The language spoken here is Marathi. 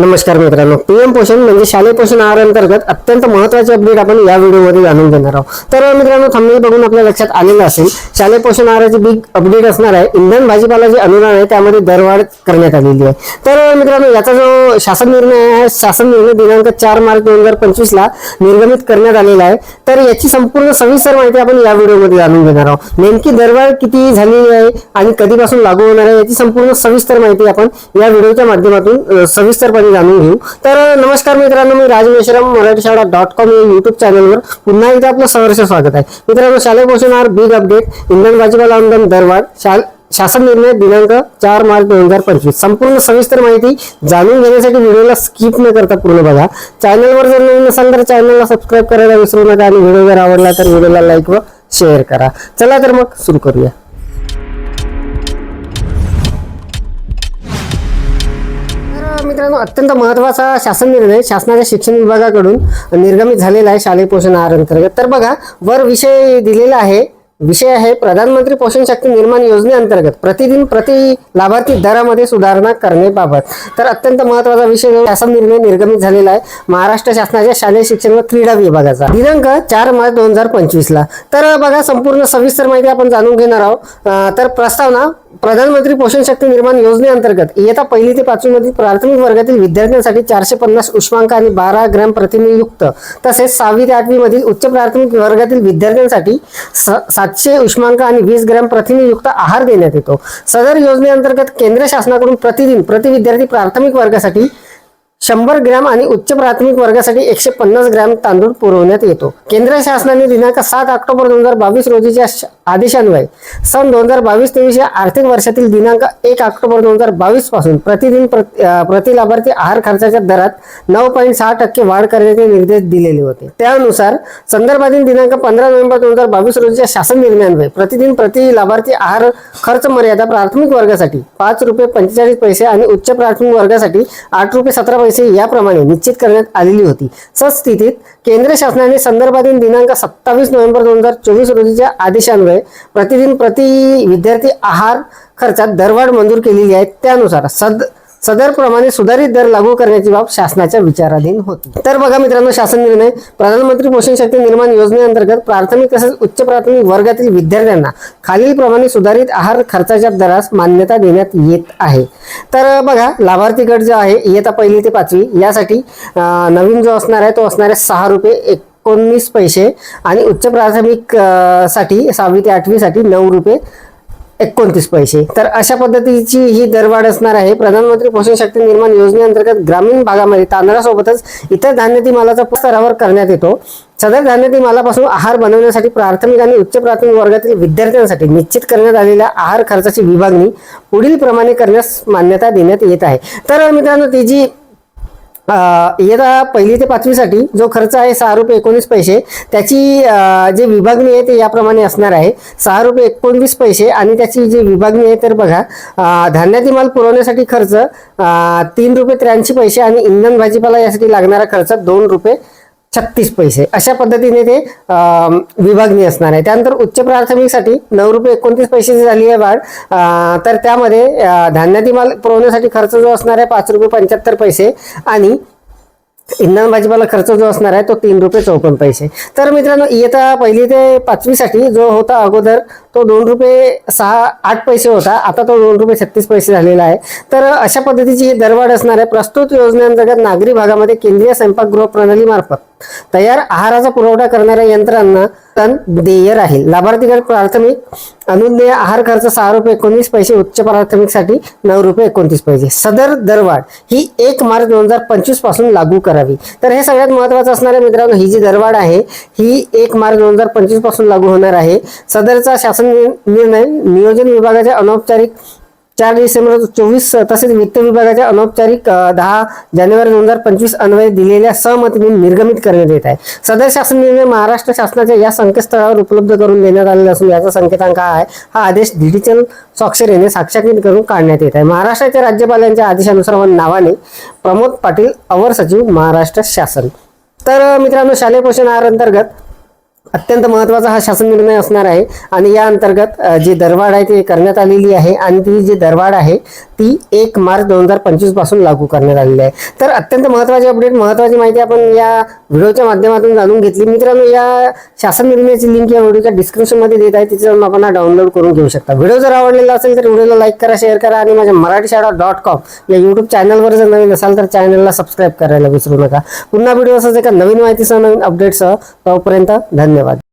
नमस्कार मित्रांनो. पीएम पोषण म्हणजे शालेय पोषण आहार अंतर्गत अत्यंत महत्त्वाचे अपडेट आपण या व्हिडिओमध्ये जाणून घेणार आहोत. तर मित्रांनो थंबनेल बघून आपल्या लक्षात आलेलं असेल शालेय पोषण आहाराची बिग अपडेट असणार आहे. इंधन भाजीपाला जे अनुदान आहे त्यामध्ये दरवाढ करण्यात आलेली आहे. तर मित्रांनो याचा जो शासन निर्णय आहे शासन निर्णय दिनांक चार मार्च दोन हजार पंचवीस ला निर्गमित करण्यात आलेला आहे. तर याची संपूर्ण सविस्तर माहिती आपण या व्हिडिओमध्ये जाणून घेणार आहोत. नेमकी दरवाढ किती झालेली आहे आणि कधीपासून लागू होणार आहे याची संपूर्ण सविस्तर माहिती आपण या व्हिडिओच्या माध्यमातून सविस्तरपणे सविस्तरपणे जाणून घेऊ. तर नमस्कार मित्रांनो मी राजमेश्राम मराठी शाळा डॉट कॉम या युट्यूब चॅनलवर पुन्हा एकदा आपलं सहर्ष स्वागत आहे. मित्रांनो शालेय पोषण आर बिग अपडेट इंधन भाजीपाला अनुदान दरवाढ शाल शासन निर्णय दिनांक चार मार्च दोन हजार पंचवीस. संपूर्ण सविस्तर माहिती जाणून घेण्यासाठी व्हिडिओला स्किप न करता पूर्ण बघा. चॅनलवर जर नवीन नसाल तर चॅनलला सबस्क्राईब करायला विसरू नका आणि व्हिडिओ जर आवडला तर व्हिडिओला लाईक व शेअर करा. चला तर मग सुरू करूया. मित्रांनो अत्यंत महत्त्वाचा शासन निर्णय शासनाच्या शिक्षण विभागाकडून निर्गमित झालेला आहे शालेय पोषण आहार अंतर्गत. तर बघा वर विषय दिलेला आहे. विषय आहे प्रधानमंत्री पोषण शक्ती निर्माण योजनेअंतर्गत प्रतिदिन प्रति लाभार्थी दरामध्ये सुधारणा करण्याबाबत. तर अत्यंत महत्त्वाचा विषय शासन निर्णय निर्गमित झालेला आहे महाराष्ट्र शासनाच्या शालेय शिक्षण व क्रीडा विभागाचा. दिनांक चार मार्च दोन हजार पंचवीस ला तर बघा संपूर्ण सविस्तर माहिती आपण जाणून घेणार आहोत. तर प्रस्तावना प्रधानमंत्री पोषण शक्ती निर्माण योजनेअंतर्गत इयत्ता पहिली ते पाचवी मधील प्राथमिक वर्गातील विद्यार्थ्यांसाठी चारशे पन्नास उष्मांक आणि बारा ग्रॅम प्रतिनियुक्त तसेच सहावी ते आठवी मधील उच्च प्राथमिक वर्गातील विद्यार्थ्यांसाठी स- सातशे उष्मांक आणि वीस ग्रॅम प्रतिनियुक्त आहार देण्यात येतो. सदर योजनेअंतर्गत केंद्र शासनाकडून प्रतिदिन प्रति विद्यार्थी प्राथमिक वर्गासाठी शंभर ग्रॅम आणि उच्च प्राथमिक वर्गासाठी एकशे पन्नास ग्रॅम तांदूळ पुरवण्यात येतो. केंद्र शासनाने दिनांक सात ऑक्टोबर दोन हजार बावीस रोजीच्या श- आदेशान्वये सन दोन हजार बावीस तेवीस या आर्थिक वर्षातील दिनांक एक ऑक्टोबर दोन हजार बावीसपासून प्रतिदिन प्रति प्रति लाभार्थी आहार खर्चाच्या दरात नऊ पॉईंट सहा टक्के वाढ करण्याचे निर्देश दिलेले होते. त्यानुसार संदर्भातील दिनांक पंधरा नोव्हेंबर दोन हजार बावीस रोजीच्या शासन निर्णयान्वये प्रतिदिन प्रति लाभार्थी आहार खर्च मर्यादा प्राथमिक वर्गासाठी पाच रुपये पंचेचाळीस पैसे आणि उच्च प्राथमिक वर्गासाठी आठ रुपये सतरा पैसे याप्रमाणे निश्चित करण्यात आलेली होती. सस्थितीत केंद्र शासनाने संदर्भातील दिनांक सत्तावीस नोव्हेंबर दोन हजार चोवीस रोजीच्या आदेशान्वये प्रतिदिन प्रति विद्यार्थी आहार खर्चात दरवाढ मंजूर केलेली आहे. त्यानुसार सद सदरप्रमाणे सुधारित दर लागू करण्याची बाब शासनाच्या विचाराधीन होती. तर बघा मित्रांनो शासन निर्णय प्रधानमंत्री पोषण शक्ती निर्माण योजनेअंतर्गत प्राथमिक तसेच उच्च प्राथमिक वर्गातील विद्यार्थ्यांना खालीलप्रमाणे सुधारित आहार खर्चाच्या दरास मान्यता देण्यात येत आहे. तर बघा लाभार्थी गट जो आहे इयत्ता पहिली ते पाचवी यासाठी नवीन जो असणार आहे तो असणार आहे सहा रुपये एकोणीस पैसे आणि उच्च प्राथमिकसाठी सहावी ते आठवी साठी नऊ रुपये एकोणतीस पैसे. तर अशा पद्धतीची ही दरवाढ असणार आहे. प्रधानमंत्री पोषण शक्ती निर्माण योजनेअंतर्गत ग्रामीण भागामध्ये तांदळासोबतच इतर धान्यती मालाचा स्तरावर करण्यात येतो. सदर धान्यती मालापासून आहार बनवण्यासाठी प्राथमिक आणि उच्च प्राथमिक वर्गातील विद्यार्थ्यांसाठी निश्चित करण्यात आलेल्या आहार खर्चाची विभागणी पुढील प्रमाणे करण्यास मान्यता देण्यात येत आहे. तर मित्रांनो ती जी इयत्ता पहिली ते पाचवीसाठी जो खर्च आहे सहा रुपये एकोणीस पैसे त्याची जे जी विभागणी आहे ते याप्रमाणे असणार आहे. सहा रुपये एकोणवीस पैसे आणि त्याची जी विभागणी आहे तर बघा धान्यातील माल पुरवण्यासाठी खर्च तीन रुपये त्र्याऐंशी पैसे आणि इंधन भाजीपाला यासाठी लागणारा खर्च दोन रुपये छत्तीस पैसे. अशा पद्धतीने ते विभागणी असणार आहे. त्यानंतर उच्च प्राथमिकसाठी नऊ रुपये एकोणतीस पैशाची झाली आहे वाढ. तर त्यामध्ये अं, माल पुरवण्यासाठी खर्च जो असणार आहे पाच रुपये पंच्याहत्तर पैसे आणि इंधन भाजीपाला खर्च जो असणार आहे तो तीन रुपये चौपन्न पैसे. तर मित्रांनो इयत्ता पहिली ते पाचवीसाठी जो होता अगोदर तो दोन रुपये सहा आठ पैसे होता. आता तो दोन रुपये छत्तीस पैसे झालेला आहे. तर अशा पद्धतीची ही दरवाढ असणार आहे. प्रस्तुत योजनेअंतर्गत नागरी भागामध्ये केंद्रीय स्वयंपाकगृह प्रणालीमार्फत. तयार आहाराचा पुरवठा करणाऱ्या यंत्रांना तन देय राहील. लाभार्थीकडे प्राथमिक अनुज्ञेय आहार खर्च सहा रुपये एकोणीस पैसे उच्च प्राथमिकसाठी नऊ रुपये एकोणतीस पैसे. सदर दरवाढ ही एक मार्च दोन हजार पंचवीसपासून लागू करावी. तर हे सगळ्यात महत्वाचं असणारे मित्रांनो ही जी दरवाढ आहे ही एक मार्च दोन हजार पंचवीसपासून लागू होणार आहे. सदरचा शासन निर्णय नियोजन विभागाच्या अनौपचारिक चार डिसेंबर चोवीस तसेच वित्त विभागाच्या अनौपचारिक दहा जानेवारी दोन हजार पंचवीस अन्वये दिलेल्या सहमतीने निर्गमित करण्यात येत आहे. सदर शासन निर्णय महाराष्ट्र शासनाच्या या संकेतस्थळावर उपलब्ध करून देण्यात आलेला असून याचा संकेतांक हा आहे. हा आदेश डिजिटल स्वाक्षरीने साक्षांकित करून काढण्यात येत आहे. महाराष्ट्राच्या राज्यपालांच्या आदेशानुसार व नावाने प्रमोद पाटील अवर सचिव महाराष्ट्र शासन. तर मित्रांनो शालेय पोषण आहार अंतर्गत अत्यंत महत्त्वाचा हा शासन निर्णय असणार आहे. आणि या अंतर्गत जी दरवाढ आहे ती करण्यात आलेली आहे आणि ती जी दरवाढ आहे ती एक मार्च दोन हजार पंचवीसपासून लागू करण्यात आलेली आहे. तर अत्यंत महत्त्वाची अपडेट महत्त्वाची माहिती आपण या व्हिडिओच्या माध्यमातून जाणून घेतली. मित्रांनो या शासन निर्णयाची लिंक या व्हिडिओच्या डिस्क्रिप्शनमध्ये देत आहे. तिथे जाऊन आपण डाउनलोड करून घेऊ शकता. व्हिडिओ जर आवडलेला असेल तर व्हिडिओला लाईक करा शेअर करा आणि माझ्या मराठी शाळा डॉट कॉम या यूट्यूब चॅनलवर जर नवीन असाल तर चॅनलला सबस्क्राईब करायला विसरू नका. पुन्हा व्हिडिओ असाच एका नवीन माहितीसह नवीन अपडेटसह तोपर्यंत धन्यवाद. llevar